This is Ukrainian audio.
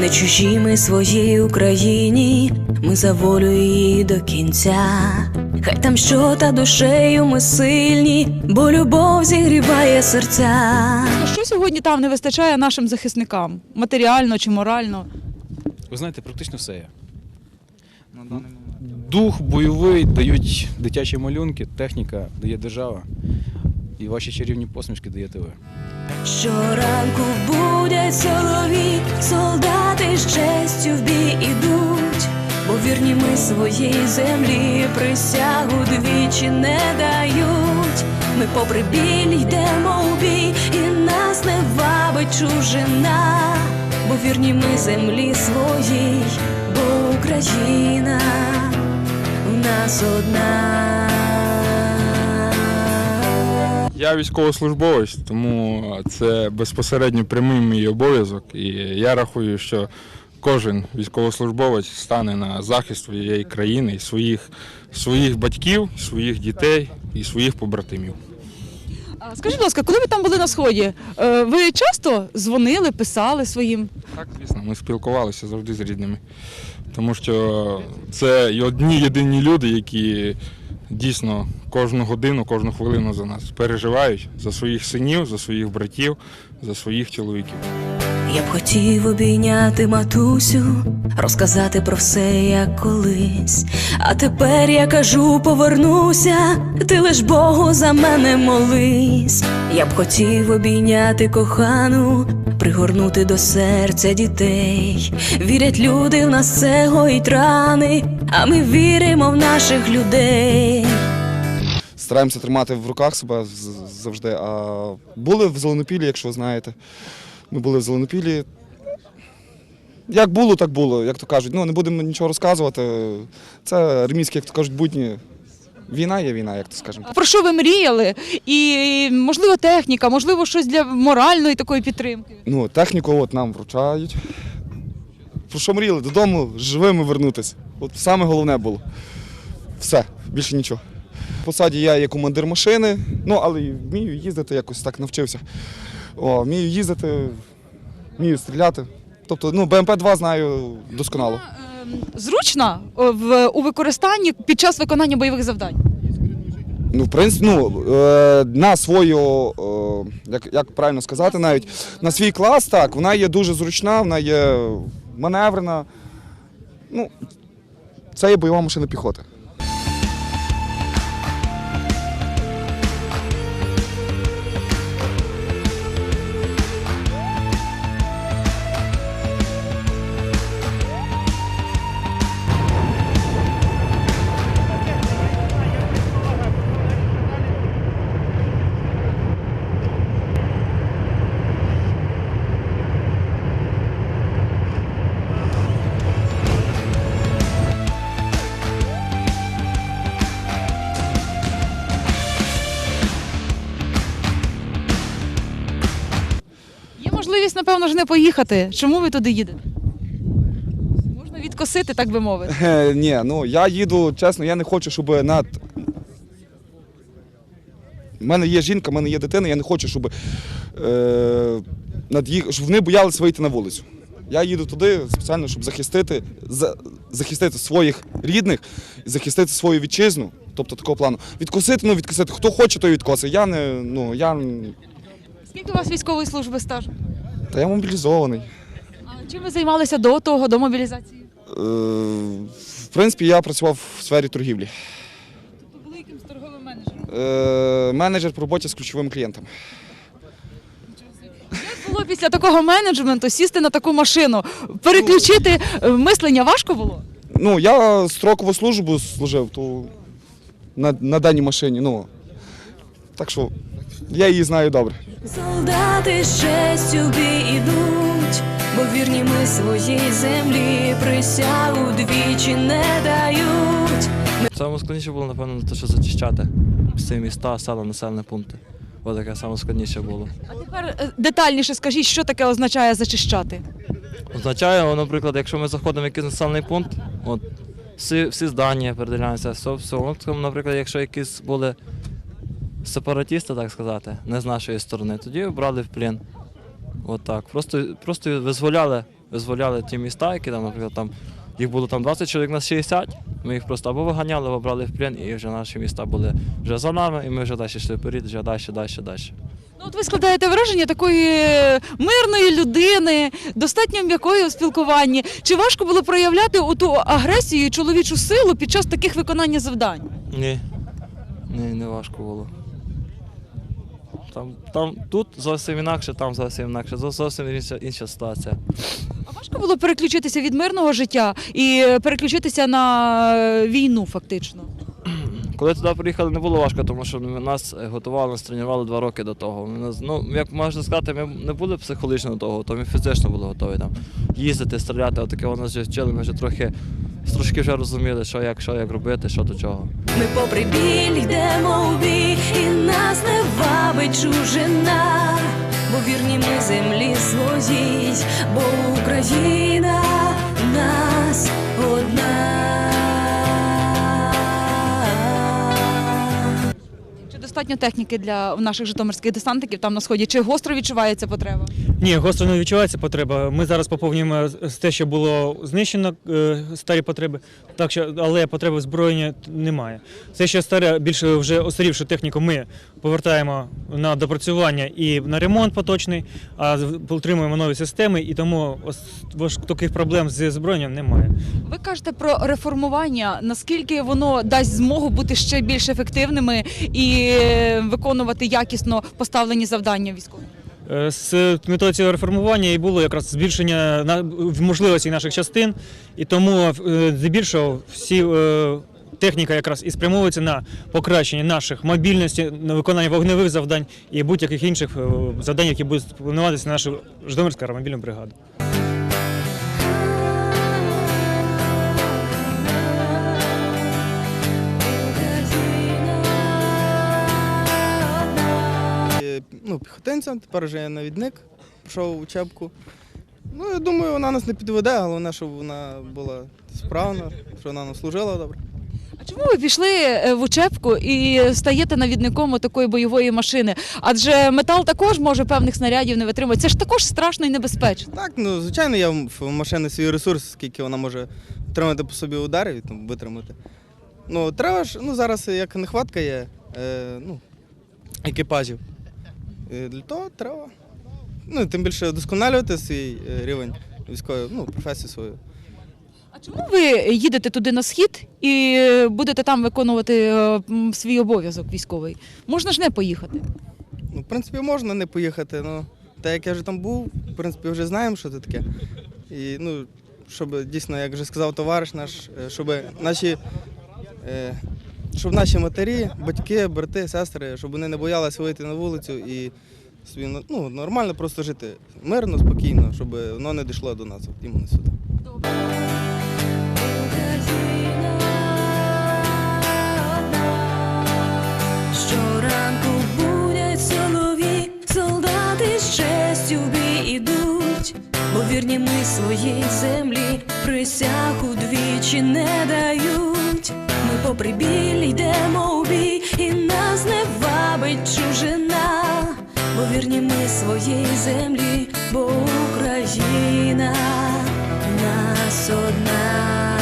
Не чужі ми своїй Україні, ми за волю її до кінця. Хай там що та душею ми сильні, бо любов зігріває серця. А Що сьогодні там не вистачає нашим захисникам? Матеріально чи морально? Ви знаєте, практично все є. Дух бойовий дають дитячі малюнки, техніка дає держава. І ваші чарівні посмішки даєте ви. Щоранку будять солові, солдати з честю в бій ідуть, бо вірні ми своїй землі присягу двічі не дають. Ми попри біль йдемо у бій, і нас не вабить чужина, бо вірні ми землі своїй, бо Україна в нас одна. Я військовослужбовець, тому це безпосередньо прямий мій обов'язок. І я рахую, що кожен військовослужбовець стане на захист своєї країни, і своїх, своїх батьків, своїх дітей і своїх побратимів. А Скажіть, будь ласка, коли ви там були на сході, е, ви часто дзвонили, писали своїм? Так, звісно, ми спілкувалися завжди з рідними. Тому що це одні єдині люди, які дійсно кожну годину, кожну хвилину за нас переживають за своїх синів, за своїх братів, за своїх чоловіків. Я б хотів обійняти матусю, розказати про все, як колись. А тепер я кажу, повернуся, ти лиш Богу за мене молись. Я б хотів обійняти кохану, пригорнути до серця дітей. Вірять люди, в нас це гоїть рани, а ми віримо в наших людей. стараємося тримати в руках себе завжди. А були в Зеленопілі, якщо знаєте. Ми були в Зеленопілі. Як було, так було, як то кажуть. Ну, не будемо нічого розказувати. Це армійські, як то кажуть, будні. Війна є війна, як то скажемо. А Про що ви мріяли? І можливо техніка, можливо, щось для моральної такої підтримки. Ну, техніку от нам вручають. Про що мріяли? Додому живими вернутися. От саме головне було. Все, більше нічого. В посаді я є командир машини, ну але вмію їздити, якось так навчився. О, вмію їздити, вмію стріляти. Тобто, ну, БМП-2 знаю досконало. Ем, Зручно е, в у використанні під час виконання бойових завдань. Ну, в принципі, ну, е, на свою, е, як, як правильно сказати, навіть на свій клас, так, вона є дуже зручна, вона є маневрена. Ну, це є бойова машина піхоти. Напевно, ж не поїхати. Чому ви туди їдете? Можна відкосити, так би мовити. Е, ні, ну я їду, чесно, я не хочу, щоб над. У мене є жінка, в мене є дитина, я не хочу, щоб, е, над їх, щоб вони боялися вийти на вулицю. Я їду туди спеціально, щоб захистити, за, захистити своїх рідних, захистити свою вітчизну. Тобто такого плану. Відкосити, ну відкосити. Хто хоче, той відкосить. Я не, ну, я, Скільки у вас військової служби стажу? Та я мобілізований. А чим ви займалися до того, до мобілізації? Е, в принципі, я працював в сфері торгівлі. Тобто були якимсь торговим менеджером. Е, менеджер по роботі з ключовими клієнтами. Як було після такого менеджменту сісти на таку машину, переключити е, мислення важко було? Ну, я строкову службу служив то на, на даній машині. Ну, так що я її знаю добре. Солдати з честю в ідуть, бо вірні ми своїй землі присягу двічі не дають. Саме складніше було, напевно, те, що зачищати всі міста, села, населені пункти. Ось таке саме складніше було. А тепер е, детальніше скажіть, що таке означає зачищати? Означає, наприклад, якщо ми заходимо в якийсь населений пункт, от, всі, всі здання переділяються, все, все. От, наприклад, якщо якісь були сепаратісти, так сказати, не з нашої сторони, тоді брали в плен. От так. Просто, просто визволяли визволяли ті міста, які там, наприклад, там їх було там 20 чоловік на 60. Ми їх просто або виганяли, або брали в плен, і вже наші міста були вже за нами, і ми вже далі йшли вперед, вже далі, далі, далі. Ну, от ви складаєте враження такої мирної людини, достатньо м'якої у спілкуванні. Чи важко було проявляти оту агресію і чоловічу силу під час таких виконання завдань? Ні. Ні, не важко було. Там, там, тут зовсім інакше, там зовсім інакше, зовсім інша, інша ситуація. А важко було переключитися від мирного життя і переключитися на е, війну, фактично. Коли туди приїхали, не було важко, тому що нас готували, нас тренували два роки до того. Нас- Ну, як можна сказати, ми не були психологічно до того, то ми фізично були готові там їздити, стріляти, отаке вони вже вчили, ми вже трохи трошки вже розуміли, що як, що як робити, що до чого. Ми попри біль йдемо в бій, і нас не вабить чужина, бо вірні ми землі своїй, бо Україна нас одна. Чи достатньо техніки для наших житомирських десантників там на сході? Чи гостро відчувається потреба? Ні, гостро не відчувається потреба. Ми зараз поповнюємо те, що було знищено, е, старі потреби, так що, але потреби озброєння немає. Все, що старе, більше вже остарівшу техніку, ми повертаємо на допрацювання і на ремонт поточний, а отримуємо нові системи, і тому ос- важ- таких проблем з озброєнням немає. Ви кажете про реформування. Наскільки воно дасть змогу бути ще більш ефективними і е, виконувати якісно поставлені завдання військові? Е, З метою цього реформування і було якраз збільшення можливостей наших частин, і тому е, здебільшого всі е, техніка якраз і спрямовується на покращення наших мобільності, на виконання вогневих завдань і будь-яких інших завдань, які будуть плануватися на нашу Житомирську аеромобільну бригаду. Ну, піхотинцем, тепер вже я навідник, пройшов учебку. Ну, я думаю, вона нас не підведе, головне, щоб вона була справна, щоб вона нам служила добре. А чому ви пішли е, в учебку і стаєте навідником такої бойової машини? Адже метал також може певних снарядів не витримати. Це ж також страшно і небезпечно. Так, ну звичайно, є в машини свій ресурс, скільки вона може отримати по собі ударів, там, витримати. Ну, треба ж, ну зараз як нехватка є е, ну, екіпажів. І для того треба. Ну, тим більше вдосконалювати свій е, рівень військової, ну, професію свою. А чому ви їдете туди на схід і будете там виконувати е, свій обов'язок військовий? Можна ж не поїхати. Ну, в принципі, можна не поїхати. Ну, так як я вже там був, в принципі, вже знаємо, що це таке. І ну, щоб дійсно, як вже сказав товариш наш, е, щоб наші, е, щоб наші матері, батьки, брати, сестри, щоб вони не боялися вийти на вулицю і собі ну, нормально просто жити мирно, спокійно, щоб воно не дійшло до нас, от іменно сюди. Щоранку будять солові, солдати з честю бій ідуть, вірні ми своїй землі присягу двічі не дають. Попри біль йдемо у бій, і нас не вабить чужина, бо вірні ми своїй землі, бо Україна нас одна.